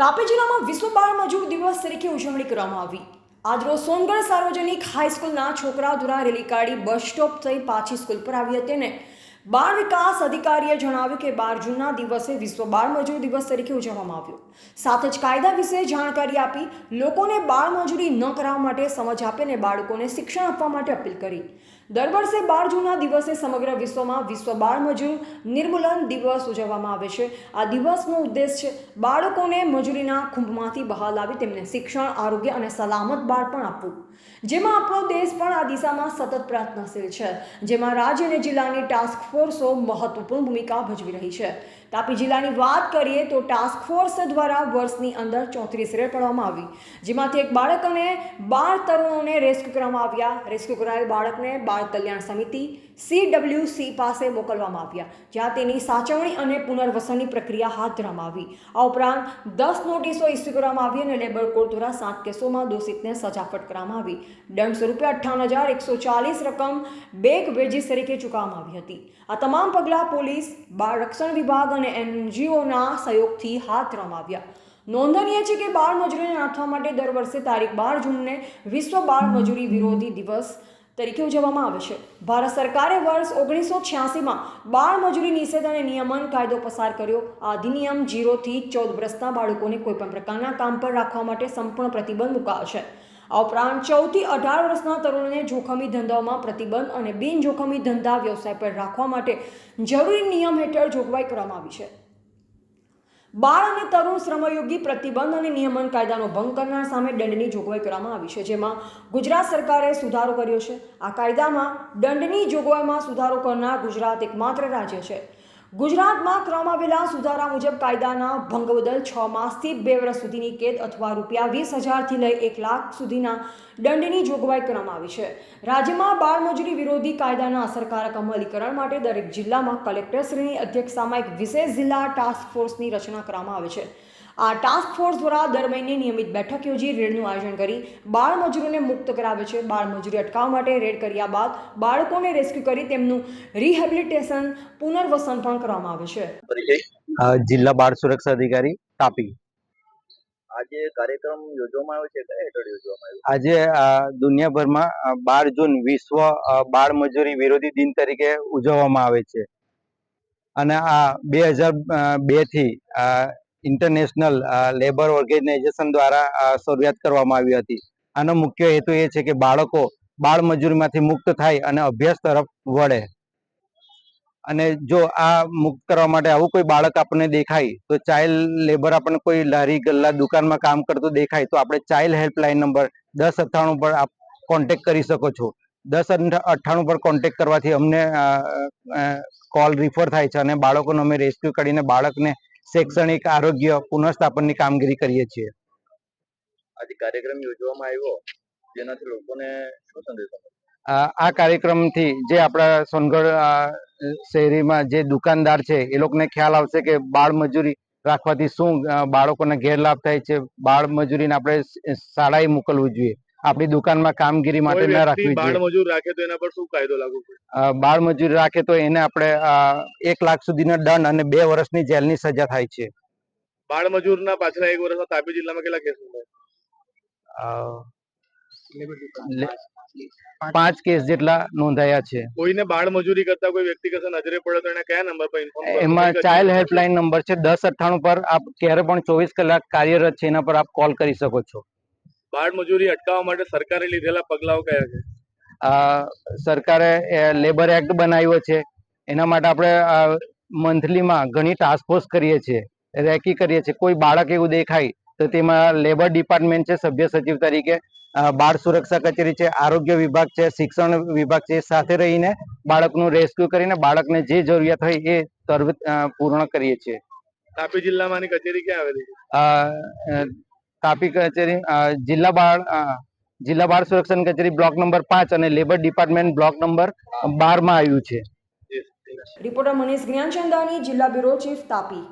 તાપી જિલ્લામાં વિશ્વ બાળ મજૂર દિવસ તરીકે ઉજવણી કરવામાં આવી. આજરોજ સોનગઢ સાર્વજનિક હાઈસ્કૂલના છોકરાઓ દ્વારા રેલી કાઢી બસ સ્ટોપ થઈ પાછી સ્કૂલ પર આવી હતી અને બાળ વિકાસ અધિકારીએ જણાવ્યું કે બાર જૂનના દિવસે વિશ્વ બાળ મજૂર દિવસ તરીકે ઉજવવામાં આવ્યો. સાથે જ કાયદા વિશે જાણકારી આપી લોકોને બાળ મજૂરી ન કરાવવા માટે સમજ આપે અને બાળકોને શિક્ષણ આપવા માટે અપીલ કરી. દર વર્ષે બાર જૂનના દિવસે સમગ્ર વિશ્વમાં વિશ્વ બાળ મજૂર નિર્મૂલન દિવસ ઉજવવામાં આવે છે. આ દિવસનો ઉદ્દેશ છે બાળકોને મજૂરીના ખુંભમાંથી બહાર લાવી તેમને શિક્ષણ, આરોગ્ય અને સલામત બાળપણ આપવું. જેમાં આપણો દેશ પણ આ દિશામાં સતત પ્રયત્નશીલ છે. જેમાં રાજ્ય અને જિલ્લાની ટાસ્ક ફોર્સો મહત્વપૂર્ણ ભૂમિકા ભજવી રહી છે. તાપી જિલ્લાની વાત કરીએ તો ટાસ્ક ફોર્સ દ્વારા વર્ષની અંદર ચોત્રીસ રેડ પાડવામાં આવી, જેમાંથી એક બાળક અને બાર તરુણોને રેસ્ક્યુ કરવામાં આવ્યા. રેસ્ક્યુ કરાયેલ બાળકને બાળ કલ્યાણ સમિતિ સીડબ્લ્યુસી પાસે મોકલવામાં આવ્યા, જ્યાં તેની સાચવણી અને પુનર્વસનની પ્રક્રિયા હાથ ધરવામાં આવી. આ ઉપરાંત દસ નોટિસો ઇસ્યુ કરવામાં આવી અને લેબર કોર્ટ દ્વારા સાત કેસોમાં દોષિતને સજા ફટકારવામાં આવી. દંડ સ્વરૂપે અઠ્ઠાવન હજાર એકસો ચાલીસ રકમ બેક વેજીસ તરીકે ચૂકવવામાં આવી હતી. આ તમામ પગલાં પોલીસ બાળ રક્ષણ વિભાગ અને એનજીઓના સહયોગથી હાથ ધરવામાં આવ્યા નોંધનીય છે કે બાળ મજૂરીને નાથવા માટે દર વર્ષે તારીખ બાર જૂનને વિશ્વ બાળ મજૂરી વિરોધી દિવસ તરીકે ઉજવવામાં આવે છે. ભારત સરકારે વર્ષ ઓગણીસો છ્યાસીમાં બાળ મજૂરી નિષેધ અને નિયમન કાયદો પસાર કર્યો. આ અધિનિયમ જીરોથી ચૌદ વર્ષના બાળકોને કોઈપણ પ્રકારના કામ પર રાખવા માટે સંપૂર્ણ પ્રતિબંધ મુકાયો છે. આ ઉપરાંત ચૌદથી અઢાર વર્ષના તરુણોને જોખમી ધંધાઓમાં પ્રતિબંધ અને બિનજોખમી ધંધા વ્યવસાય પર રાખવા માટે જરૂરી નિયમ હેઠળ જોગવાઈ કરવામાં આવી છે. બાળ અને તરુણ શ્રમયોગી પ્રતિબંધ અને નિયમન કાયદાનો ભંગ કરનાર સામે દંડની જોગવાઈ કરવામાં આવી છે, જેમાં ગુજરાત સરકારે સુધારો કર્યો છે. આ કાયદામાં દંડની જોગવાઈમાં સુધારો કરનાર ગુજરાત એકમાત્ર રાજ્ય છે. ગુજરાતમાં કરવામાં આવેલા સુધારા મુજબ કાયદાના ભંગ બદલ છ માસથી બે વર્ષ સુધીની કેદ અથવા રૂપિયા વીસ હજારથી લઈ એક લાખ સુધીના દંડની જોગવાઈ કરવામાં આવી છે. રાજ્યમાં બાળમજૂરી વિરોધી કાયદાના અસરકારક અમલીકરણ માટે દરેક જિલ્લામાં કલેક્ટરશ્રીની અધ્યક્ષતામાં એક વિશેષ જિલ્લા ટાસ્ક ફોર્સની રચના કરવામાં આવે છે. આ ટાસ્ક ફોર્સ દ્વારા દર મહિને નિયમિત બેઠક યોજી રેડનું આયોજન કરી બાળમજૂરોને મુક્ત કરાવે છે. બાળમજૂરી અટકાવવા માટે રેડ કર્યા બાદ બાળકોને રેસ્ક્યુ કરી તેમનું રિહેબિલિટેશન પુનર્વસન પણ કરવામાં આવે છે. જિલ્લા બાળ સુરક્ષા અધિકારી તાપી. આજે કાર્યક્રમ યોજવામાં આવ્યો છે કયા હેઠળ યોજવામાં આવ્યો? આજે દુનિયાભરમાં બાર જૂન વિશ્વ બાળ મજૂરી વિરોધી દિન તરીકે ઉજવવામાં આવે છે. અને આ બે હજાર બેથી ઇન્ટરનેશનલ લેબર ઓર્ગેનાઇઝેશન દ્વારા શરૂઆત કરવામાં આવી હતી. આનો મુખ્ય હેતુ એ છે કે બાળકો બાળ મજૂરીમાંથી મુક્ત થાય અને અભ્યાસ તરફ વળે. અને જો આ મુક્ત કરવા માટે આવું કોઈ બાળક આપણને દેખાય, તો ચાઇલ્ડ લેબર આપણને કોઈ લારી ગલ્લા દુકાનમાં કામ કરતું દેખાય, તો આપણે ચાઇલ્ડ હેલ્પલાઇન નંબર દસ અઠ્ઠાણું પર આપ કોન્ટેક્ટ કરી શકો છો. દસ અઠ્ઠાણું પર કોન્ટેક્ટ કરવાથી અમને કોલ રિફર થાય છે અને બાળકોને અમે રેસ્ક્યુ કરીને બાળકને શૈક્ષણિક આરોગ્ય પુનઃસ્થાપનની કામગીરી કરીએ છીએ. આજે કાર્યક્રમ યોજવામાં આવ્યો, જેનાથી લોકોને શું સંદેશો આ કાર્યક્રમથી જે આપણા સોનગઢ શહેરીમાં જે દુકાનદાર છે એ લોકોને ખ્યાલ આવશે કે બાળ મજૂરી રાખવાથી શું બાળકોને ગેરલાભ થાય છે. બાળ મજૂરીને આપણે શાળાએ મોકલવું જોઈએ. આપણી દુકાનમાં કામગીરી માટે ના રાખવી બાળ મજૂર રાખે તો એના પર શું કાયદો લાગુ પડે? બાળ મજૂરી રાખે તો એને આપણે એક લાખ સુધીનો દંડ અને બે વર્ષની જેલની સજા થાય છે. બાળ મજૂરના પાછલા એક વર્ષમાં તાપી જિલ્લામાં કેટલા કેસ નોંધાયા? પાંચ કેસ જેટલા નોંધાયા છે. કોઈને બાળ મજૂરી કરતા કોઈ વ્યક્તિ કસે નજરે પડે તો એને કયા નંબર પર ઇન્ફોર્મ એમાં ચાઇલ્ડ હેલ્પલાઇન નંબર છે. દસ અઠ્ઠાણું પર આપ ક્યારે પણ ચોવીસ કલાક કાર્યરત છે એના પર આપ કોલ કરી શકો છો. બાળ મજૂરી અટકાવવા માટે સરકારે લીધેલા પગલાઓ કયા છે? સરકારે લેબર એક્ટ બનાવ્યો છે. એના માટે આપણે મંથલીમાં ઘણી ટાસ્ક ફોર્સ કરીએ છીએ. રેકી કરીએ છીએ. કોઈ બાળક એવું દેખાય તો તેમાં લેબર ડિપાર્ટમેન્ટ છે સભ્ય સચિવ તરીકે બાળ સુરક્ષા કચેરી છે આરોગ્ય વિભાગ છે શિક્ષણ વિભાગ છે સાથે રહીને બાળકનું રેસ્ક્યુ કરીને બાળકને જે જરૂરિયાત હોય એ તરત પૂર્ણ કરીએ છીએ. તાપી જિલ્લામાં કચેરી ક્યાં આવેલી તાપી કચેરી અ, જિલ્લા બાળ જિલ્લા બાળ સુરક્ષા કચેરી બ્લોક નંબર પાંચ અને લેબર ડિપાર્ટમેન્ટ બ્લોક નંબર બારમાં આવ્યું છે. રિપોર્ટર મનીષ જ્ઞાનચંદાની જિલ્લા બ્યુરો ચીફ તાપી.